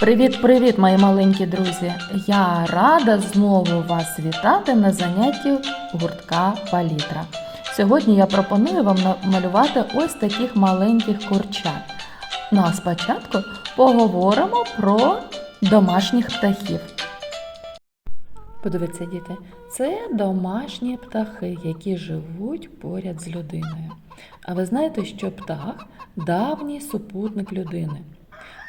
Привіт-привіт, мої маленькі друзі! Я рада знову вас вітати на занятті гуртка Палітра. Сьогодні я пропоную вам намалювати ось таких маленьких курчат. Ну а спочатку поговоримо про домашніх птахів. Подивіться, діти, це домашні птахи, які живуть поряд з людиною. А ви знаєте, що птах давній супутник людини.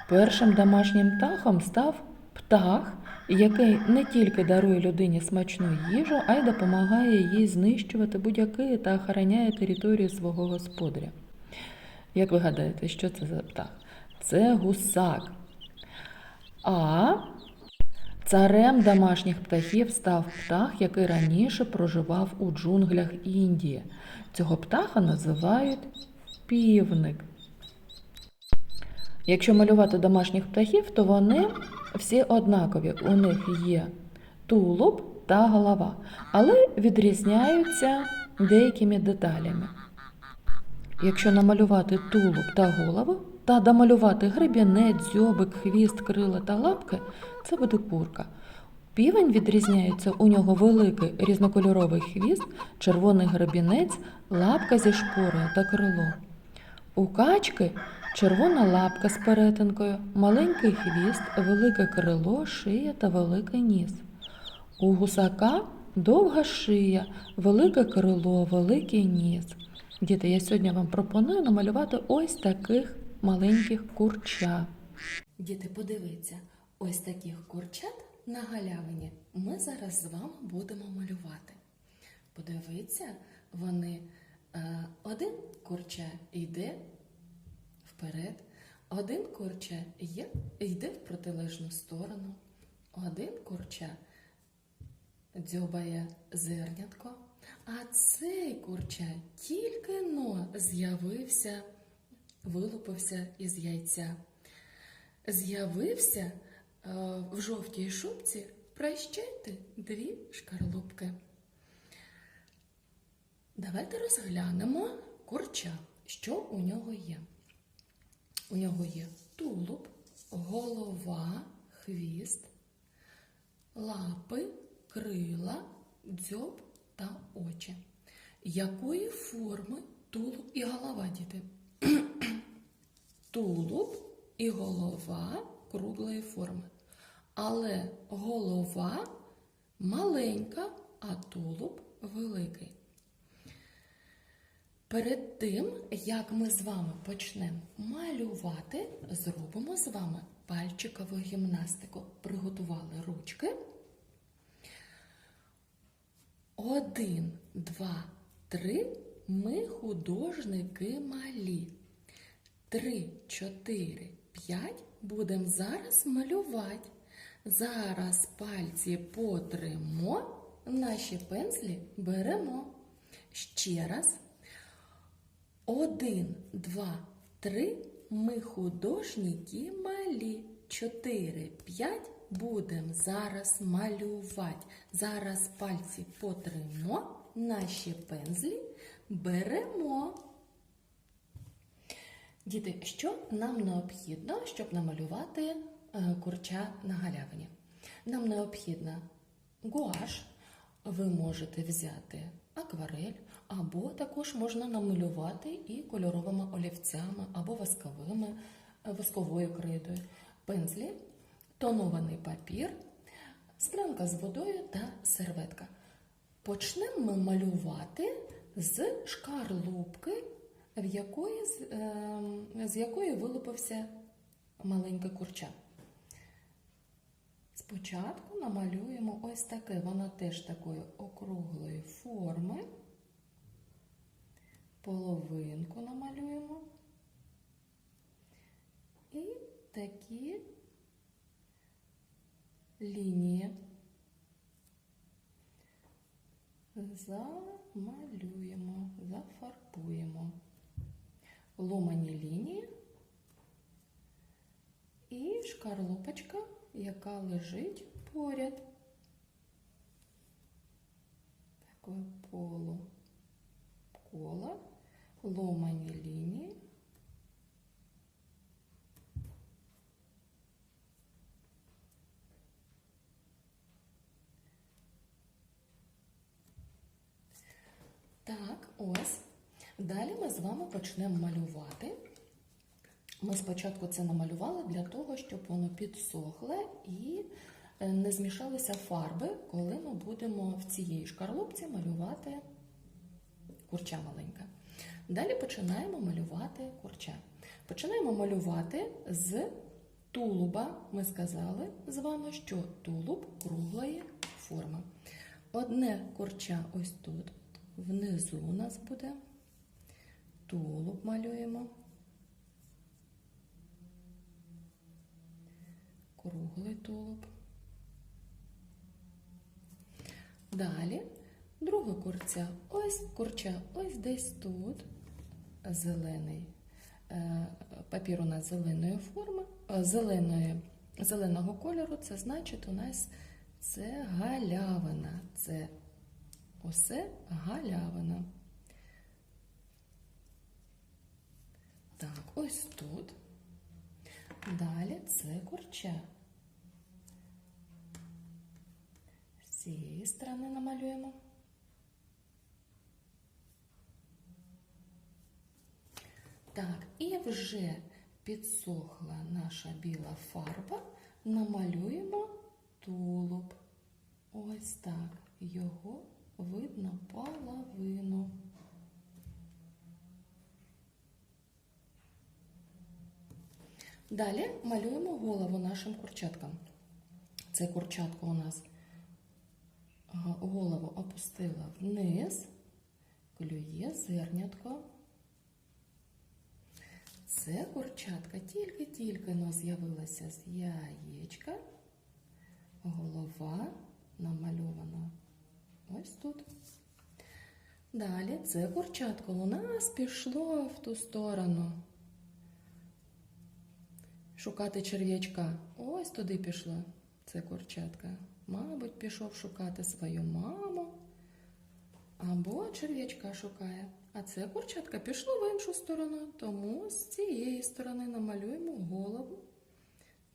Першим домашнім птахом став птах, який не тільки дарує людині смачну їжу, а й допомагає їй знищувати будь-який та охороняє територію свого господаря. Як ви гадаєте, що це за птах? Це гусак. А царем домашніх птахів став птах, який раніше проживав у джунглях Індії. Цього птаха називають півник. Якщо малювати домашніх птахів, то вони всі однакові. У них є тулуб та голова, але відрізняються деякими деталями. Якщо намалювати тулуб та голову, та домалювати гребінець, дзьобик, хвіст, крила та лапки, це буде курка. Півень відрізняється, у нього великий різнокольоровий хвіст, червоний гребінець, лапка зі шпорою та крило. У качки червона лапка з перетинкою, маленький хвіст, велике крило, шия та великий ніс. У гусака довга шия, велике крило, великий ніс. Діти, я сьогодні вам пропоную намалювати ось таких маленьких курча. Діти, подивіться, ось таких курчат на галявині ми зараз з вами будемо малювати. Подивіться, вони е, один курча йде вперед, один курча йде в протилежну сторону, один курча дзьобає зернятко, а цей курча тільки но з'явився, вилупився із яйця. З'явився е, в жовтій шубці прощайте дві шкарлупки. Давайте розглянемо курча, що у нього є. У нього є тулуб, голова, хвіст, лапи, крила, дзьоб та очі. Якої форми тулуб і голова, діти? Тулуб і голова круглої форми. Але голова маленька, а тулуб великий. Перед тим, як ми з вами почнемо малювати, зробимо з вами пальчикову гімнастику. Приготували ручки. Один, два, три. Ми художники малі. Три, чотири, п'ять. Будемо зараз малювати. Зараз пальці потримо, наші пензлі беремо. Ще раз. Один, два, три. Ми художники малі. Чотири, п'ять. Будемо зараз малювати. Зараз пальці потримо, наші пензлі беремо. Діти, що нам необхідно, щоб намалювати е, курча на галявині? Нам необхідна гуаш. Ви можете взяти акварель, або також можна намалювати і кольоровими олівцями, або восковими, е, восковою крейдою, пензлі, тонований папір, склянка з водою та серветка. Почнемо ми малювати з шкарлупки, в якої, з, е, якої вилупився маленьке курча. Спочатку намалюємо ось таке, воно теж такої округлої форми. Половинку намалюємо. І такі лінії замалюємо, зафарбуємо ломані лінії і шкарлупочка, яка лежить поряд такою полу кола, ломані лінії. Так, ось. Далі ми з вами почнемо малювати. Ми спочатку це намалювали для того, щоб воно підсохло і е, не змішалися фарби, коли ми будемо в цій шкарлупці малювати курча маленька. Далі починаємо малювати курча. Починаємо малювати з тулуба. Ми сказали з вами, що тулуб круглої форми. Одне курча ось тут, внизу у нас буде. Тулуб малюємо. Круглий тулуб. Далі друге курця. Ось курча, ось десь тут. Зелений. Е, Папір у нас зеленої форми, е, зеленої, зеленого кольору. Це значить у нас це галявина. Це усе галявина. Так, ось тут. Далі це курча. З цієї сторони намалюємо. Так, і вже підсохла наша біла фарба, намалюємо тулуб. Ось так. Його видно половину. Далі малюємо голову нашим курчаткам. Це курчатко у нас голову опустила вниз, клює зернятко. Це курчатка тільки-тільки но з'явилася з яєчка. Голова намальована ось тут. Далі це курчатко у нас пішло в ту сторону. Шукати черв'ячка. Ось туди пішло це курчатка. Мабуть, пішов шукати свою маму або черв'ячка шукає. А це курчатка пішло в іншу сторону, тому з цієї сторони намалюємо голову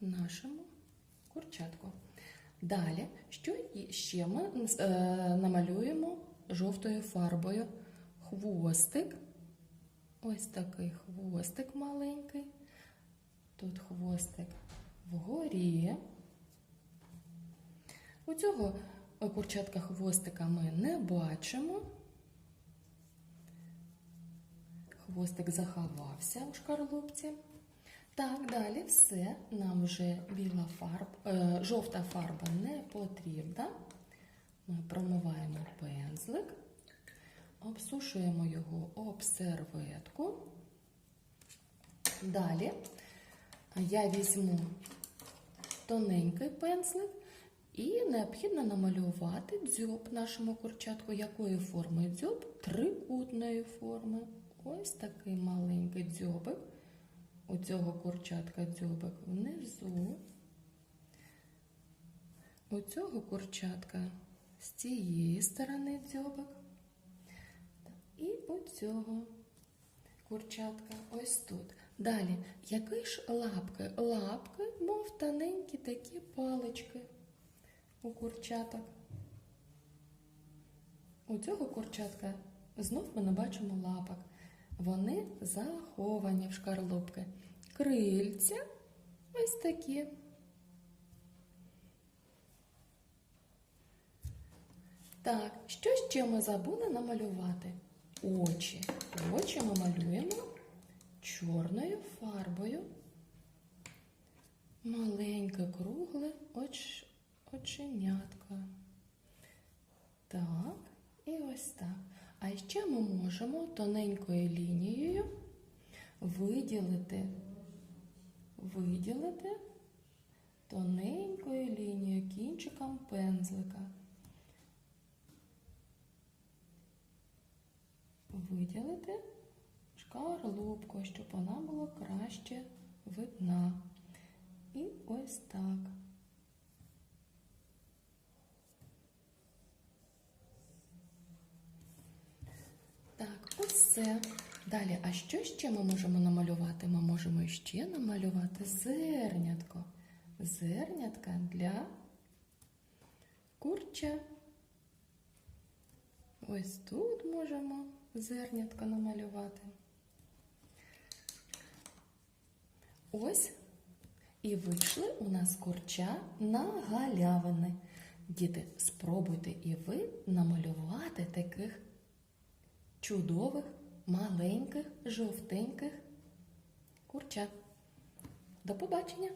нашому курчатку. Далі, що ще ми е, намалюємо жовтою фарбою хвостик. Ось такий хвостик маленький. Тут хвостик вгорі. У цього курчатка хвостика ми не бачимо. Хвостик заховався у шкарлупці. Так, далі все. Нам вже біла фарба, е, жовта фарба не потрібна. Ми промиваємо пензлик, обсушуємо його об серветку. Далі я візьму тоненький пензлик і необхідно намалювати дзьоб нашому курчатку. Якої форми дзьоб? Трикутної форми. Ось такий маленький дзьобик. У цього курчатка дзьобик внизу. У цього курчатка з цієї сторони дзьобик. І у цього курчатка ось тут. Далі, які ж лапки? Лапки, мов тоненькі такі палички у курчаток. У цього курчатка знов ми не бачимо лапок. Вони заховані в шкарлупки. Крильця ось такі. Так, що ще ми забули намалювати? Очі. Очі ми малюємо чорною фарбою. Маленьке кругле оч... оченятко. Так, і ось так. А ще ми можемо тоненькою лінією виділити, виділити тоненькою лінією кінчиком пензлика. Виділити шкарлупку, щоб вона була краще видна. І ось так. Так, все. Далі, а що ще ми можемо намалювати? Ми можемо ще намалювати зернятко. Зернятка для курча. Ось тут можемо зернятка намалювати. Ось і вийшли у нас курча на галявини. Діти, спробуйте і ви намалювати таких чудових, маленьких, жовтеньких курчат. До побачення!